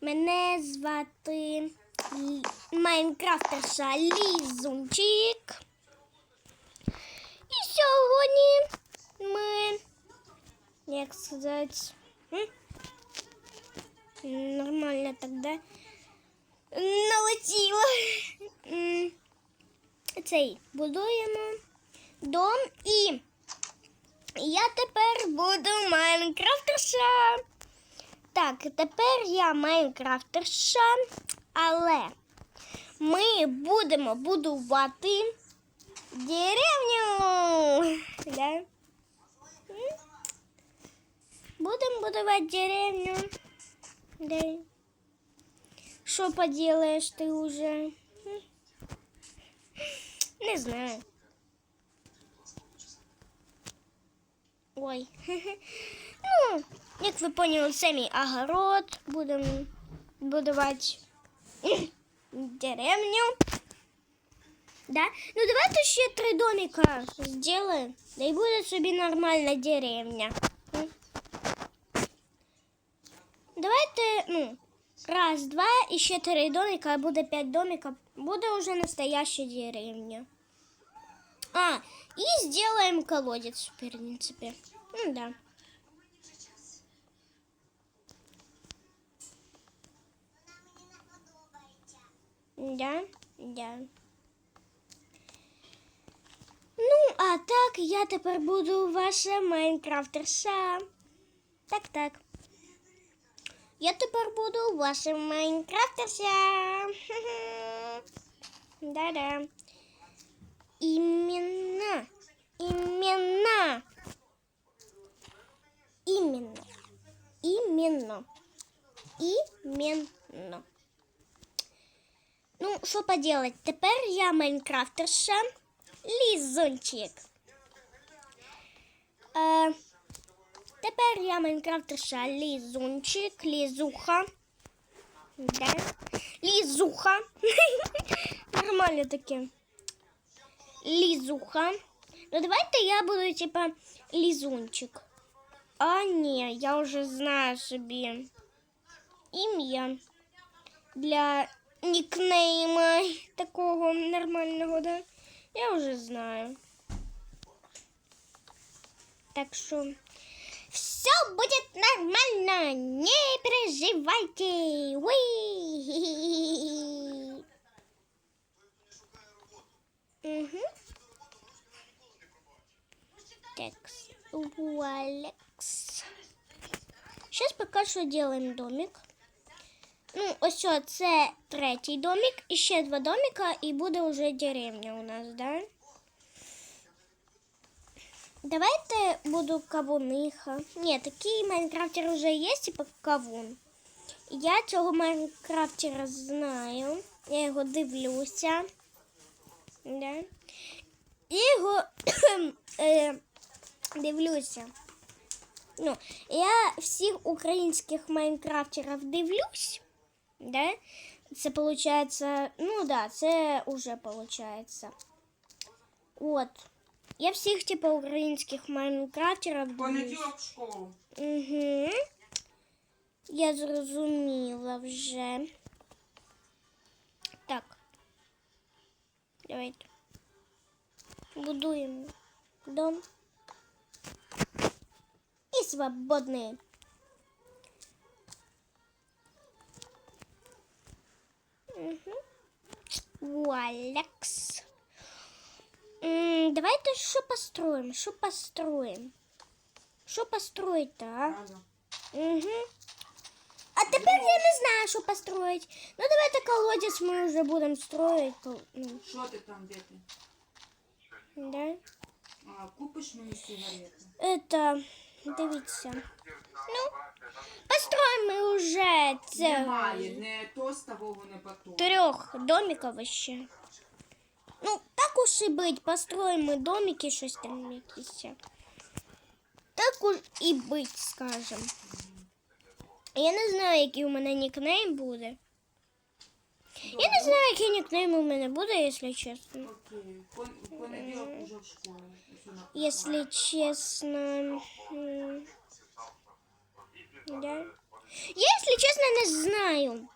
Мене звати Майнкрафтерша Лізунчик. І сьогодні ми, як сказати, нормально тогда налетіло. Цей будуємо дом і я тепер буду майнкрафтерша. Так, тепер я майнкрафтерша, але ми будемо будувати деревню. Да? Будемо будувати деревню. Да. Що поделаешь ти уже? Не знаю. Ой. Ну, як ви поняли, це мій огород. Будемо будувати деревню. Да? Ну давайте ще три домика сделаем. Да і буде собі нормальна деревня. М? Давайте, ну, раз, два, і ще три домика, а буде п'ять домиків. Буде уже настоящая деревня. А, и сделаем колодец, в принципе. Ну да. Да, да. Ну, а так я тепер буду ваша майнкрафтерша. Так, так. Я тепер буду ваша майнкрафтерша. Да-да. Именно. Именно. Именно. Именно. Именно. Ну, що поделать? Тепер я майнкрафтерша Лізончик. Е, тепер я майнкрафтерша Лізунчик, Лізуха. Да? Лізуха. Нормально таке. Лізуха. Ну давайте я буду типа Лізунчик. А ні, я вже знаю собі ім'я для нікнейма такого нормального, да? Я вже знаю. Так що все будет нормально, не переживайте. Уи! Угу. Так, Алекс. Сейчас пока що делаем домик. Ну, ось о, це третій домик, і ще два домика, і буде вже деревня у нас, да? Давайте буду кавуниха. Ні, такий майнкрафтер вже є, типа кавун. Я цього майнкрафтера знаю. Я його дивлюся. Да? Я його е, дивлюся. Ну, я всіх українських майнкрафтерів дивлюсь. Да? Це получается, ну да, це уже получается. Вот. Я всіх типа українських майнкрафтерів дивлюсь. Понеділок в школу. Угу. Я зрозуміла вже. Так. Давайте. Будуємо дом. І свободний. Угу. Алекс. М, Давайте що построим? Що построим? Що построить-то, а? Угу. А тепер я не знаю, що построить. Ну давайте колодец ми вже будемо строить. Кол- Ну, Що ти там, де ти? да. А, купиш мені сигарети? Это, дивіться. Ну, построим ми вже це Немає, не тостового, не потом. трьох домиків ще. Ну, так уж і бить, построим ми домики, щось там якісь. Так уж і бить, скажем. Я не знаю, який у мене нікнейм буде. Я не знаю, який нікнейм у мене буде, якщо чесно. Окей. Пон- в понеділок уже в школу. Ось вона. Если честно, м, да. Я, якщо чесно, не знаю.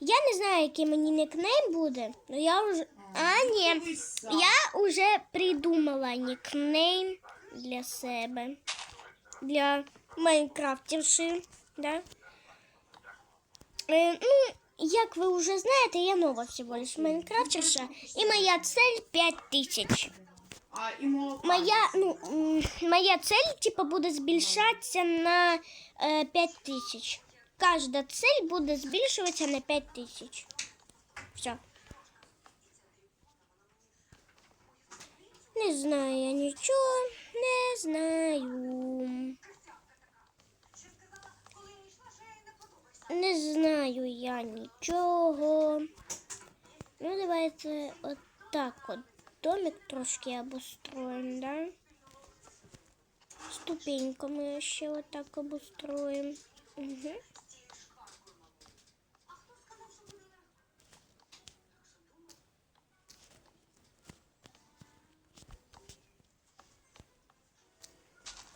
Я не знаю, який мені никнейм буде, але я вже. А, ні. Дивись сам. Я вже придумала нікнейм для себе. Для майнкрафтівши. Да? Е, ну, як ви вже знаєте, я нова всього лиш майнкрафтерша. І моя цель 5000. А і молока. Моя, ну, м, моя цель, типа, буде збільшатися на е, 5000. Кожна цель буде збільшуватися на 5000. Все. Не знаю я нічого, не знаю. Не знаю я нічого. Ну, давайте от так от домик трошки обустроим, да? Ступеньками ще вот так обустроим. Угу.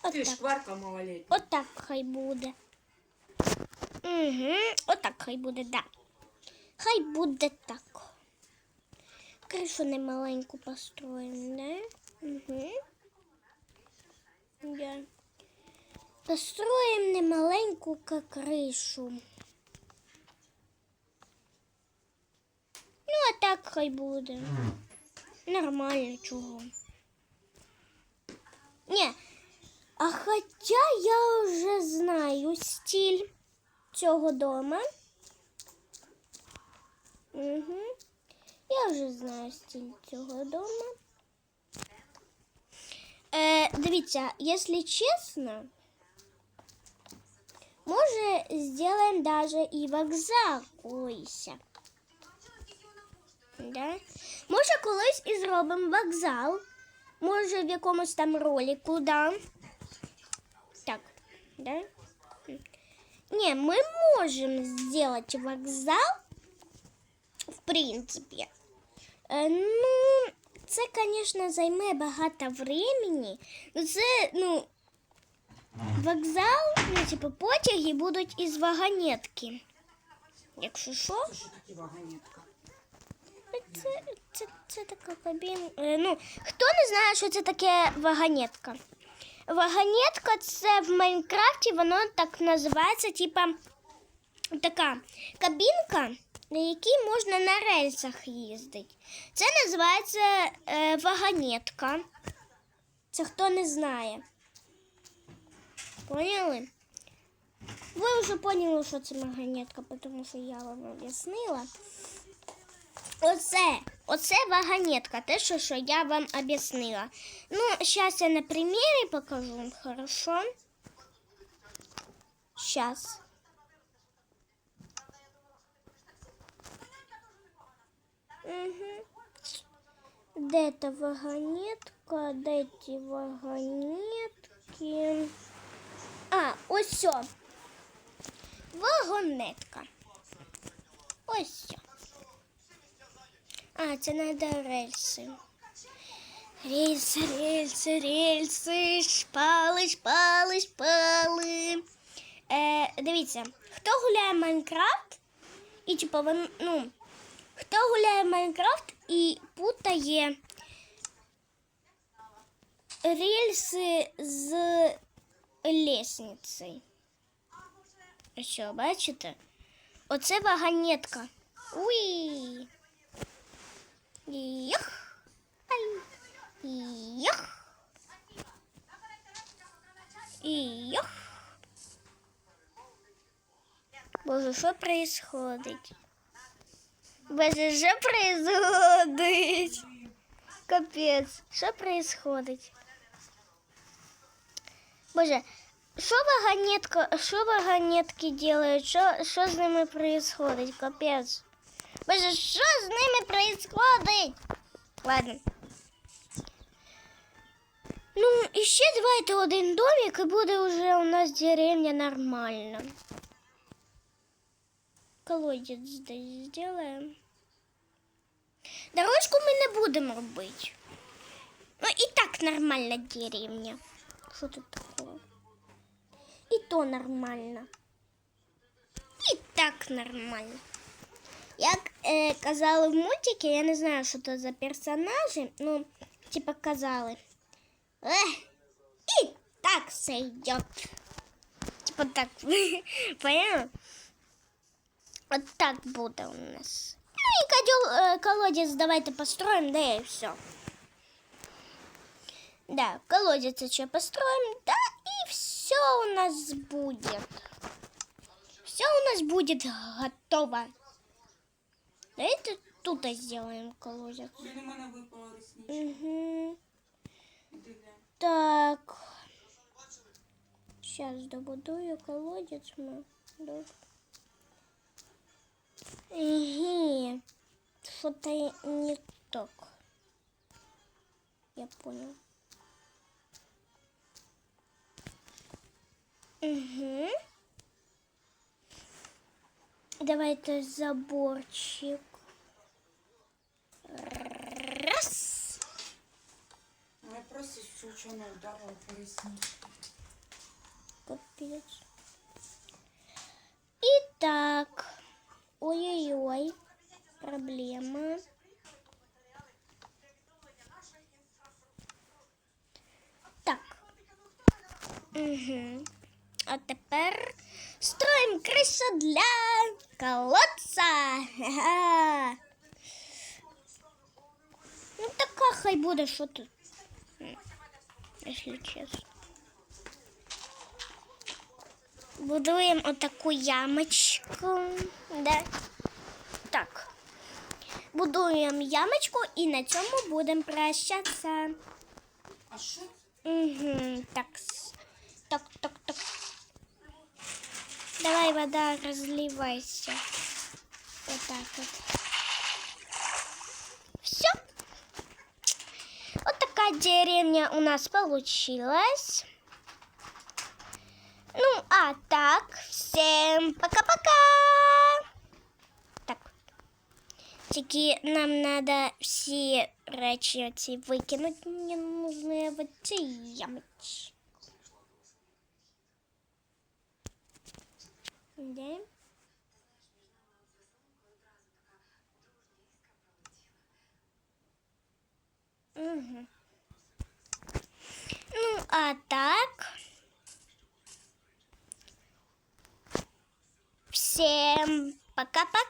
От Ти так. шкварка малолетня. От так хай буде. Угу. От так хай буде, да. Хай буде так. Кришу немаленьку построим, да? Угу. Да. Построим немаленьку кришу. Ну, а так хай буде. Нормально, чого. Ні, а хоча я вже знаю стиль цього дома. Угу. Я вже знаю стиль цього дома. Е, дивіться, якщо чесно, може зробимо даже і вокзал колись. Да? Може, колись і зробимо вокзал. Може, в якомусь там ролику, да? Так, да? Не, мы можем сделать вокзал, в принципе. Е, Ну, це, звісно, займе багато времени. Ну, це, ну, вокзал, ну, типу, потяги будуть із вагонетки. Якщо що, Це що таке вагонетка? це, це, це така кабін. Е, Ну, хто не знає, що це таке вагонетка? Вагонетка це в Майнкрафті, воно так називається, типа така кабінка, на якій можна на рельсах їздити. Це називається е, вагонетка. Це хто не знає. Поняли? Ви вже поняли, що це вагонетка, тому що я вам об'яснила. Оце, оце вагонетка, те, що, що я вам об'яснила. Ну, зараз я на примірі покажу, хорошо? Сейчас. Угу. Де та вагонетка? Де ті вагонетки? А, ось все. Вагонетка. Ось все. А, це треба рельси. Рельси, рельси, рельси, шпали, шпали, шпали. Е, дивіться, хто гуляє в Майнкрафт, і типу, ну, хто гуляє Майнкрафт і путає рельси з лестницею. Що, бачите? Оце вагонетка. Уй! Йох! Йох! Йох! Боже, що происходить? Боже, що происходить? Капець, що происходить? Боже, що вагонетка, що вагонетки делают? Що, що з ними происходить? Капець. Боже, що з ними происходить? Ладно. Ну, і ще давайте один домик, і буде вже у нас деревня нормальна. Колодець здесь сделаем. Дорожку ми не будемо робити. Ну, і так нормальна деревня. Що тут такого? І то нормально. так нормально. Як е, казали в мультике, я не знаю, що це за персонажі, ну, типа казали. Ех, і так все йде. Типа так, поняла? Вот так буде у нас. Ну котел, э, колодец давайте построим, да и все. Да, колодец еще построим, да и все у нас будет. Все у нас будет готово. Давайте тут сделаем колодец. Угу. Так. Сейчас добудую колодец мы. Ага. Что-то не так. Я понял. Угу. Давайте заборчик. Раз. Ну, Я просто ударила по ресничці. Капец. Итак. Ой-ой-ой. Проблема. Так. Угу. А тепер строїмо кришу для колодця. Ха-ха. Ну така хай буде, що тут. М, Якщо чесно. Будуємо отаку ямочку. Да. Так. Будуємо ямочку і на цьому будемо прощатися. А що? це? Угу. Так. с- Так, так, так. Давай, вода, разливайся. Вот так Вот такая деревня у нас получилась. Ну, а так, всем пока-пока. Так. Тільки нам надо всі речі оці викинути. Мені нужны в ці ямочки. Де? А так. Всем пока-пока.